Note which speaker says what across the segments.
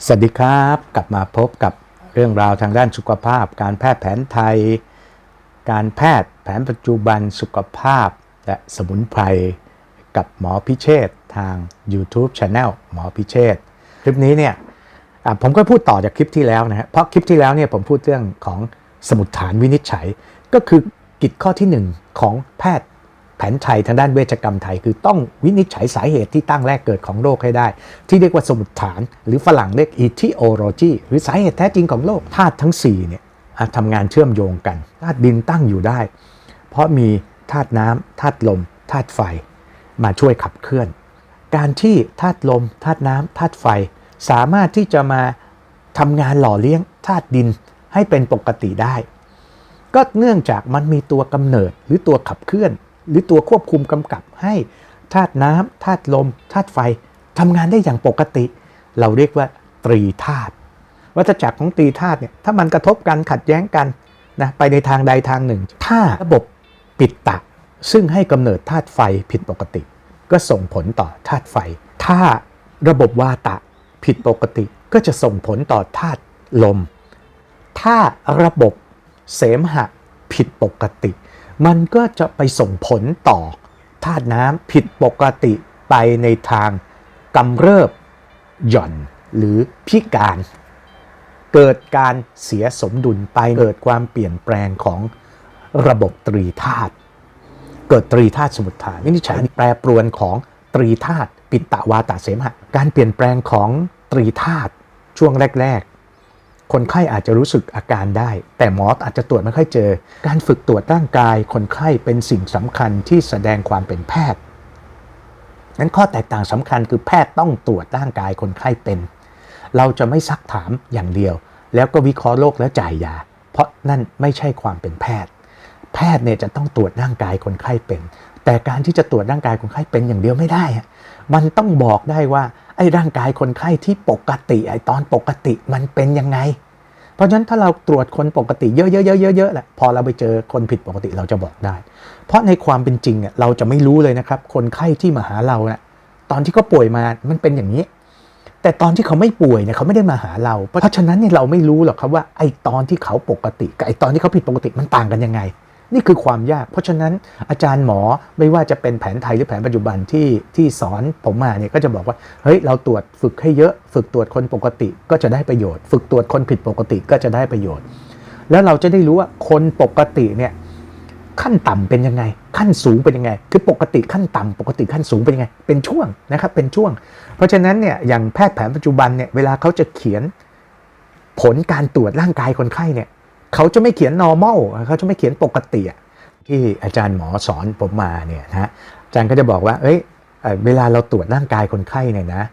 Speaker 1: สวัสดีครับ กลับมาพบกับเรื่องราวทางด้านสุขภาพ การแพทย์แผนไทย การแพทย์แผนปัจจุบันสุขภาพ และสมุนไพรกับหมอพิเชษทาง YouTube Channel หมอพิเชษคลิปนี้เนี่ยผมก็พูดต่อจากคลิปที่แล้วนะฮะเพราะคลิปที่แล้วเนี่ยผมพูดเรื่องของสมุดฐานวินิจฉัย ก็คือกิจข้อที่หนึ่งของแพทย์ ผนไทยทางด้านเวชกรรมไทย คือต้องวินิจฉัยสาเหตุที่ตั้งแรกเกิดของโรคให้ได้ ที่เรียกว่าสมุดฐาน หรือฝรั่งเรียก etiology หรือสาเหตุแท้จริงของโรคธาตุทั้ง4เนี่ยทำงานเชื่อมโยงกันธาตุดินตั้งอยู่ได้ เพราะมีธาตุน้ำธาตุลมธาตุไฟ มาช่วยขับเคลื่อน การที่ธาตุลมธาตุน้ำธาตุไฟ สามารถที่จะมาทำงานหล่อเลี้ยงธาตุดินให้เป็นปกติได้ ก็เนื่องจากมันมีตัวกำเนิดหรือตัวขับเคลื่อน หรือตัวควบคุมกำกับให้ธาตุน้ำธาตุลมธาตุไฟทำงานได้อย่างปกติ เราเรียกว่าตรีธาตุวัฏจักรของตรีธาตุเนี่ยถ้ามันกระทบกันขัดแย้งกันนะไปในทางใดทางหนึ่ง ถ้าระบบปิดตะ ซึ่งให้กำเนิดธาตุไฟผิดปกติ ก็ส่งผลต่อธาตุไฟ ถ้าระบบวาตะผิดปกติ ก็จะส่งผลต่อธาตุลม ถ้าระบบเสมหะผิดปกติ มันก็จะไปส่งผลต่อธาตุน้ำผิดปกติไปในทางกำเริบหย่อนหรือพิการ เกิดการเสียสมดุลไปเกิดความเปลี่ยนแปลงของระบบตรีธาตุเกิดตรีธาตุสมุทฐานวินิจฉัยแปรปรวนของตรีธาตุปิตตะวาตะเสมหะ การเปลี่ยนแปลงของตรีธาตุช่วงแรก คนไข้อาจจะรู้สึกอาการได้ แต่หมออาจจะตรวจไม่ค่อยเจอ การฝึกตรวจร่างกาย คนไข้เป็นสิ่งสำคัญที่แสดงความเป็นแพทย์นั้นข้อแตกต่างสำคัญคือแพทย์ต้องตรวจร่างกายคนไข้เป็น เราจะไม่ซักถามอย่างเดียว แล้วก็วิเคราะห์โรคแล้วจ่ายยา เพราะนั่นไม่ใช่ความเป็นแพทย์ แพทย์เนี่ยจะต้องตรวจร่างกายคนไข้เป็น แต่การที่จะตรวจร่างกายคนไข้เป็นอย่างเดียวไม่ได้ มันต้องบอกได้ว่า ไอ้ร่างกายคนไข้ที่ปกติไอ้ตอนปกติมันเป็นยังไง เพราะฉะนั้นถ้าเราตรวจคนปกติเยอะๆๆๆแหละพอเราไปเจอคนผิดปกติเราจะบอกได้ เพราะในความเป็นจริงเนี่ยเราจะไม่รู้เลยนะครับ คนไข้ที่มาหาเราเนี่ยตอนที่เขาป่วยมามันเป็นอย่างนี้ แต่ตอนที่เขาไม่ป่วยเนี่ยเขาไม่ได้มาหาเรา เพราะฉะนั้นเนี่ยเราไม่รู้หรอกครับว่าไอ้ตอนที่เขาปกติกับไอ้ตอนที่เขาผิดปกติมันต่างกันยังไง นี่คือความยาก เพราะฉะนั้นอาจารย์หมอไม่ว่าจะเป็นแผนไทยหรือแผนปัจจุบันที่ที่สอนผมมาเนี่ยก็จะบอกว่าเฮ้ยเราตรวจฝึกให้เยอะ ฝึกตรวจคนปกติก็จะได้ประโยชน์ ฝึกตรวจคนผิดปกติก็จะได้ประโยชน์ แล้วเราจะได้รู้ว่าคนปกติเนี่ยขั้นต่ำเป็นยังไง ขั้นสูงเป็นยังไง คือปกติขั้นต่ำปกติขั้นสูงเป็นยังไง เป็นช่วงนะครับเป็นช่วง เพราะฉะนั้นเนี่ยอย่างแพทย์แผนปัจจุบันเนี่ยเวลาเขาจะเขียนผลการตรวจร่างกายคนไข้เนี่ย เขาจะไม่เขียน normal เขาจะไม่เขียนปกติที่อาจารย์หมอสอนผมมาเนี่ยนะอาจารย์ก็จะบอกว่า เอ้ยเวลาเราตรวจร่างกายคนไข้เนี่ยนะ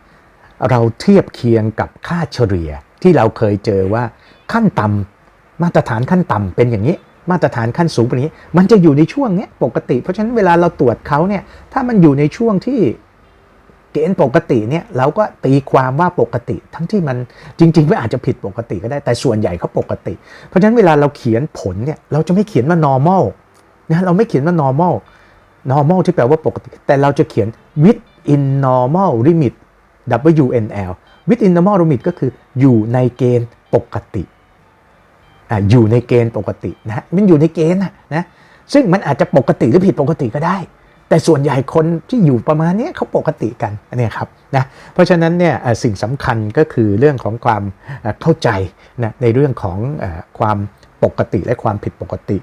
Speaker 1: เราเทียบเคียงกับค่าเฉลี่ยที่เราเคยเจอว่าขั้นต่ำมาตรฐานขั้นต่ำเป็นอย่างนี้ มาตรฐานขั้นสูงเป็นอย่างนี้ มันจะอยู่ในช่วงเนี้ยปกติ เพราะฉะนั้นเวลาเราตรวจเขาเนี่ยถ้ามันอยู่ในช่วงที่ เกณฑ์ปกติเนี่ยเราก็ตีความว่าปกติ ทั้งที่มันจริง ๆ ไม่อาจจะผิดปกติก็ได้แต่ส่วนใหญ่เขาปกติ เพราะฉะนั้นเวลาเราเขียนผลเนี่ยเราจะไม่เขียนว่า normal นะเราไม่เขียนว่า normal normal ที่แปลว่าปกติ แต่เราจะเขียน within normal limit WNL within normal limit ก็คืออยู่ในเกณฑ์ปกติอ่าอยู่ในเกณฑ์ปกตินะฮะมันอยู่ในเกณฑ์นะนะซึ่งมันอาจจะปกติหรือผิดปกติก็ได้ แต่ส่วนใหญ่คนที่อยู่ประมาณนี้เขาปกติกันเนี่ยครับนะเพราะฉะนั้นเนี่ยสิ่งสำคัญก็คือเรื่องของความเข้าใจนะในเรื่องของอความปกติและความผิดปกติ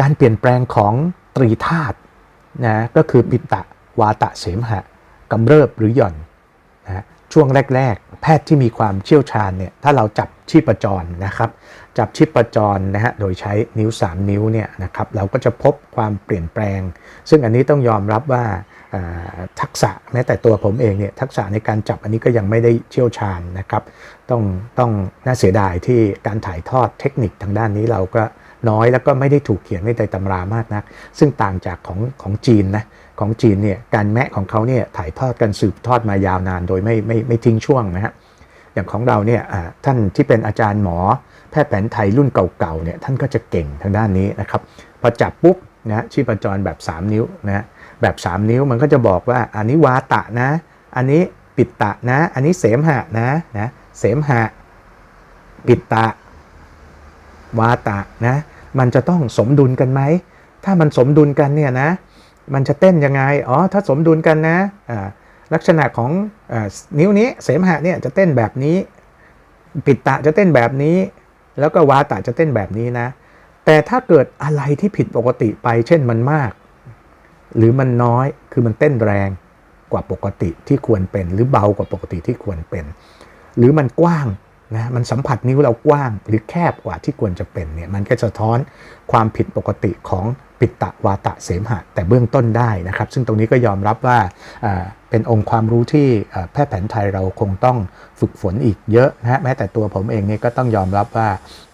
Speaker 1: การเปลี่ยนแปลงของตรีธาตุนะก็คือปิตะวาตะเสมหะกำเริบหรือหย่อนนะ ช่วงแรก ๆ แพทย์ที่มีความเชี่ยวชาญเนี่ยถ้าเราจับชีพจรนะครับจับชีพจรนะฮะโดยใช้นิ้ว 3 นิ้วเนี่ยนะครับเราก็จะพบความเปลี่ยนแปลง ซึ่งอันนี้ต้องยอมรับว่าทักษะแม้แต่ตัวผมเองเนี่ยทักษะในการจับอันนี้ก็ยังไม่ได้เชี่ยวชาญนะครับต้องต้องน่าเสียดายที่การถ่ายทอดเทคนิคทางด้านนี้เราก็น้อยแล้วก็ไม่ได้ถูกเขียนไว้ในตำรามากนัก ซึ่งต่างจากของของจีนนะ ของจีนเนี่ยการแมะของเขาเนี่ยถ่ายทอดกันสืบทอดมายาวนานโดยไม่ไม่ไม่ทิ้งช่วงนะฮะอย่างของเราเนี่ยท่านที่เป็นอาจารย์หมอ แพทย์แผนไทยรุ่นเก่าๆเนี่ยท่านก็จะเก่งทางด้านนี้นะครับพอจับปุ๊บนะชีพจรแบบ 3 นิ้วนะแบบ 3 นิ้วมันก็จะบอกว่าอันนี้วาตะนะ อันนี้ปิดตะนะ อันนี้เสมหะนะนะเสมหะ ปิตตะ วาตะนะมันจะต้องสมดุลกันไหมถ้ามันสมดุลกันเนี่ยนะ มันจะเต้นยังไง อ๋อ ถ้าสมดุลกันนะลักษณะของอนิ้วนี้เสมหะเนี่ยจะเต้นแบบนี้ ปิตตะจะเต้นแบบนี้ แล้วก็วาตะจะเต้นแบบนี้นะ แต่ถ้าเกิดอะไรที่ผิดปกติไป เช่นมันมาก หรือมันน้อย คือมันเต้นแรงกว่าปกติที่ควรเป็น หรือเบากว่าปกติที่ควรเป็น หรือมันกว้างนะมันสัมผัสนิ้วเรากว้างหรือแคบกว่าที่ควรจะเป็นเนี่ยมันก็จะสะท้อนความผิดปกติของ ปิตะวาตะเสมหะ แต่เบื้องต้นได้นะครับ ซึ่งตรงนี้ก็ยอมรับว่าเป็นองค์ความรู้ที่แพทย์แผนไทยเราคงต้องฝึกฝนอีกเยอะนะฮะแม้แต่ตัวผมเองเนี่ยก็ต้องยอมรับว่า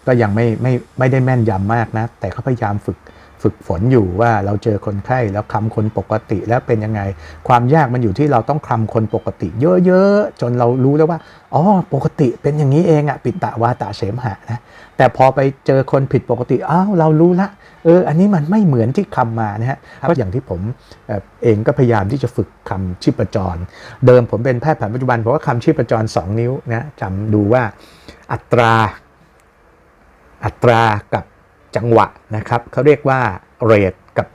Speaker 1: ก็ยังไม่ไม่ไม่ได้แม่นยำมากนะ แต่ก็พยายามฝึก ฝึกฝนอยู่ว่าเราเจอคนไข้แล้วคำคนปกติแล้วเป็นยังไง ความยากมันอยู่ที่เราต้องคำคนปกติ เยอะๆจนเรารู้แล้วว่าอ๋อปกติเป็นอย่างนี้เองอะปิตะวาตะเสมหะนะแต่พอไปเจอคนผิดปกติอ้าวเรารู้ละเอออันนี้มันไม่เหมือนที่คำมานะฮะก็อย่างที่ผมเอ่อเองก็พยายามที่จะฝึกคำชีพจร เดิมผมเป็นแพทย์แผนปัจจุบันเพราะว่าคำชีพจร 2 นิ้วนะจำดูว่าอัตราอัตรากับ จังหวะนะครับเขาเรียกว่าเรทกับ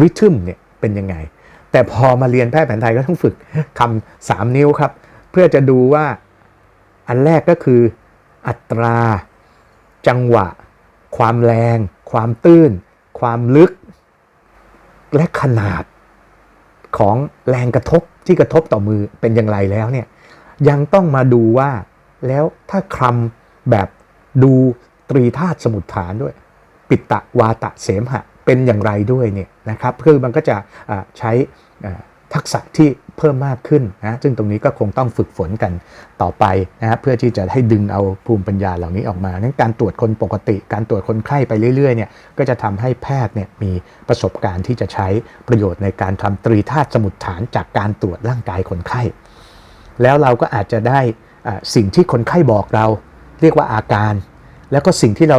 Speaker 1: ริทึมเนี่ยเป็นยังไง แต่พอมาเรียนแพทย์แผนไทยก็ต้องฝึกคำสามนิ้วครับ เพื่อจะดูว่าอันแรกก็คืออัตรา จังหวะ ความแรง ความตื้น ความลึก และขนาดของแรงกระทบที่กระทบต่อมือเป็นอย่างไรแล้วเนี่ยยังต้องมาดูว่าแล้วถ้าคลำแบบดู ตรีธาตุสมุทฐานด้วย ปิตตะวาตะเสมหะเป็นอย่างไรด้วยเนี่ยนะครับคือมันก็จะใช้ทักษะที่เพิ่มมากขึ้นนะซึ่งตรงนี้ก็คงต้องฝึกฝนกันต่อไปนะเพื่อที่จะให้ดึงเอาภูมิปัญญาเหล่านี้ออกมานั้นการตรวจคนปกติ การตรวจคนไข้ไปเรื่อยๆเนี่ยก็จะทำให้แพทย์เนี่ยมีประสบการณ์ที่จะใช้ประโยชน์ในการทำตรีธาตุสมุทฐานจากการตรวจร่างกายคนไข้ แล้วเราก็อาจจะได้สิ่งที่คนไข้บอกเรา เรียกว่าอาการ แล้วก็สิ่งที่เรา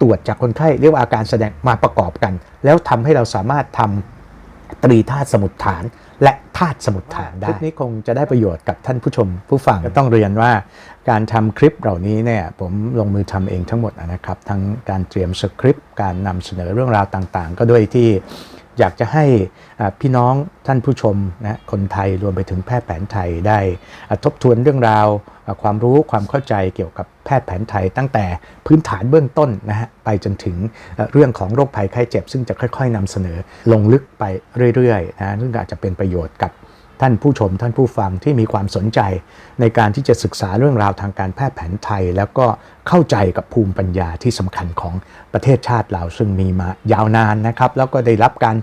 Speaker 1: ตรวจจากคนไข้เรียกว่าอาการแสดงมาประกอบกัน แล้วทำให้เราสามารถทำตรีธาตุสมุทฐาน และธาตุสมุทฐานได้คลิปนี้คงจะได้ประโยชน์กับท่านผู้ชมผู้ฟังก็ต้องเรียนว่าการทำคลิปเหล่านี้เนี่ยผมลงมือทำเองทั้งหมดนะครับ ทั้งการเตรียมสคริปต์การนำเสนอเรื่องราวต่างๆ ก็ด้วยที่ อยากจะให้พี่น้องท่านผู้ชมนะคนไทยรวมไปถึงแพทย์แผนไทยได้ทบทวนเรื่องราวความรู้ความเข้าใจเกี่ยวกับแพทย์แผนไทยตั้งแต่พื้นฐานเบื้องต้นนะฮะไปจนถึงเอ่อเรื่องของโรคภัยไข้เจ็บ ซึ่งจะค่อย ๆนำเสนอลงลึกไปเรื่อยๆนะซึ่งอาจจะเป็นประโยชน์กับ ท่านผู้ชมท่านผู้ฟังที่มีความสนใจ ในการที่จะศึกษาเรื่องราวทางการแพทย์แผนไทย แล้วก็เข้าใจกับภูมิปัญญาที่สำคัญของประเทศชาติเราซึ่งมีมายาวนานนะครับ แล้วก็ได้รับการ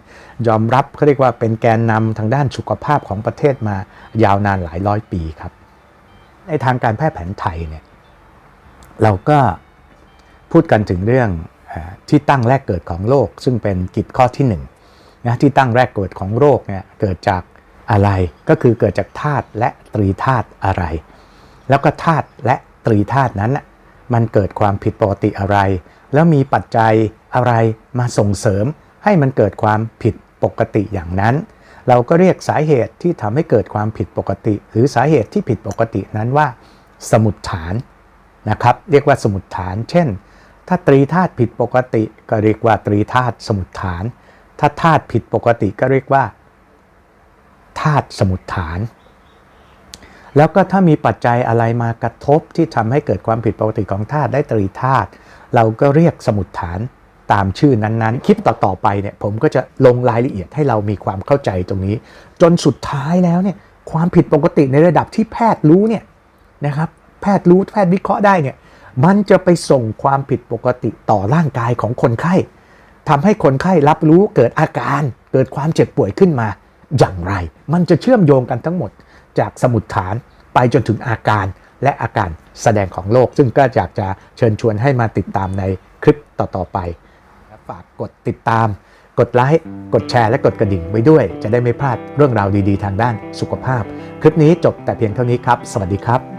Speaker 1: ยอมรับเขาเรียกว่าเป็นแกนนำทางด้านสุขภาพของประเทศมายาวนานหลายร้อยปีครับ ในทางการแพทย์แผนไทยเนี่ยเราก็พูดกันถึงเรื่องที่ตั้งแรกเกิดของโรคซึ่งเป็นกิจข้อที่หนึ่งนะที่ตั้งแรกเกิดของโรคเนี่ยเกิดจาก อะไร ก็คือเกิดจากธาตุและตรีธาตุอะไร แล้วก็ธาตุและตรีธาตุนั้นน่ะมันเกิดความผิดปกติอะไร แล้วมีปัจจัยอะไรมาส่งเสริม ให้มันเกิดความผิดปกติอย่างนั้น เราก็เรียกสาเหตุที่ทำให้เกิดความผิดปกติ หรือสาเหตุที่ผิดปกตินั้นว่า สมุดฐานนะครับ เรียกว่าสมุดฐาน เช่น ถ้าตรีธาตุผิดปกติก็เรียกว่าตรีธาตุสมุดฐาน ถ้าธาตุผิดปกติก็เรียกว่าาตุสมุดฐาน แล้วก็ถ้ามีปัจจัยอะไรมากระทบที่ทำให้เกิดความผิดปกติของธาตุได้ตรีธาตุเราก็เรียกสมุดฐานตามชื่อนั้นๆ คลิปต่อๆไปเนี่ยผมก็จะลงรายละเอียดให้เรามีความเข้าใจตรงนี้ จนสุดท้ายแล้วเนี่ยความผิดปกติในระดับที่แพทย์รู้เนี่ยนะครับแพทย์รู้แพทย์วิเคราะห์ได้เนี่ยมันจะไปส่งความผิดปกติต่อร่างกายของคนไข้ทำให้คนไข้รับรู้เกิดอาการเกิดความเจ็บป่วยขึ้นมา อย่างไร มันจะเชื่อมโยงกันทั้งหมด จากสมุดฐานไปจนถึงอาการและอาการแสดงของโรคซึ่งก็อยากจะเชิญชวนให้มาติดตามในคลิปต่อ ๆ ไป ฝากกดติดตาม กดไลค์ กดแชร์ และกดกระดิ่งไว้ด้วย จะได้ไม่พลาดเรื่องราวดี ๆ ทางด้านสุขภาพ คลิปนี้จบแต่เพียงเท่านี้ครับ สวัสดีครับ